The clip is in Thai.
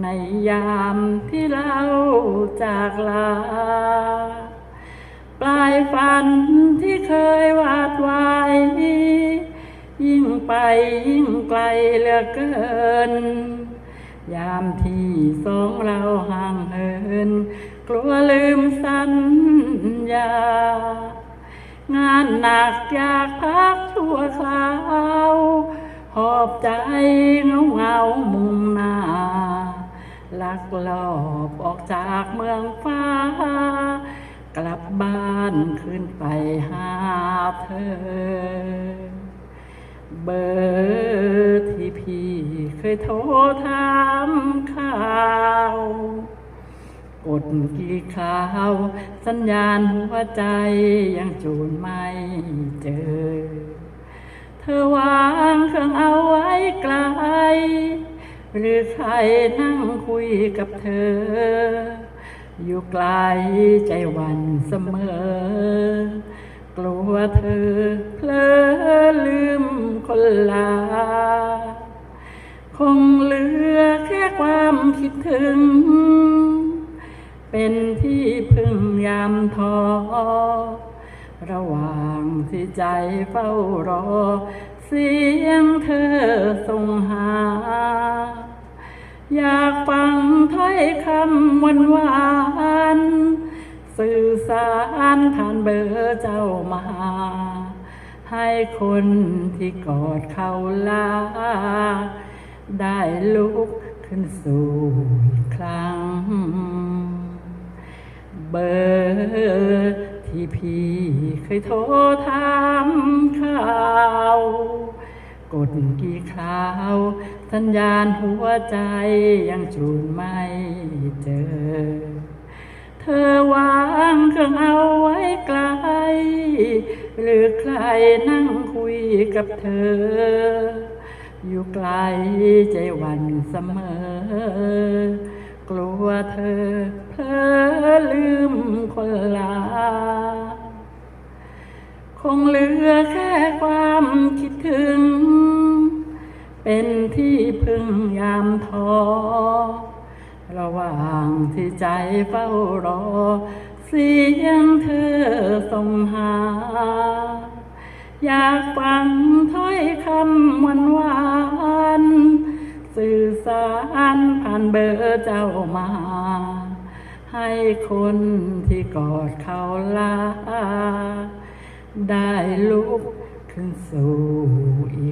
ในยามที่เราจากลา ปลายฝันที่เคยวาดไว้ ยิ่งไปยิ่งไกลเหลือเกิน ยามที่สองเราห่างเหิน กลัวลืมสัญญา งานหนักอยากพักชั่วคราว หอบใจเงาเงามุงหน้า ลักลอบออกจากเมืองฟ้า กลับบ้านขึ้นไปหาเธอ เบอร์ที่พี่เคยโทรถามข่าวกดกี่คราวสัญญาณหัวใจยังจูนไม่เจอ เธอวางเครื่องเอาไว้ไกล หรือใครนั่งคุยกับเธอ อยู่ไกลใจวันเสมอกลัวเธอเพลอลืมคนลา คงเหลือแค่ความคิดถึง เป็นที่พึ่งยามท้อระหว่างที่ใจเฝ้ารอ สียงเธอส่งหา อยากฟังถ้อยคำหวานวานๆสื่อสารผ่านเบอร์เจ้ามา ให้คนที่กอดเขาลา ได้ลุกขึ้นสู่อีกครั้ง เบอร์ที่พี่เคยโทรถามข่าว กดกี่คราว สัญญาณหัวใจยังจูนไม่เจอ เธอวางเครื่องเอาไว้ไกล หรือใครนั่งคุยกับเธอ อยู่ไกลใจหวันเสมอ กลัวเธอเพลอลืมคนลา คงเหลือแค่ความคิดถึง เป็นที่พึ่งยามท้อระหว่างที่ใจเฝ้ารอ เสียงเธอส่งหา อยากฟังถ้อยคำหวานหวานสื่อสารผ่านเบอร์เจ้ามา ให้คนที่กอดเขาลา ได้ลุกขึ้นสู่อีกครั้ง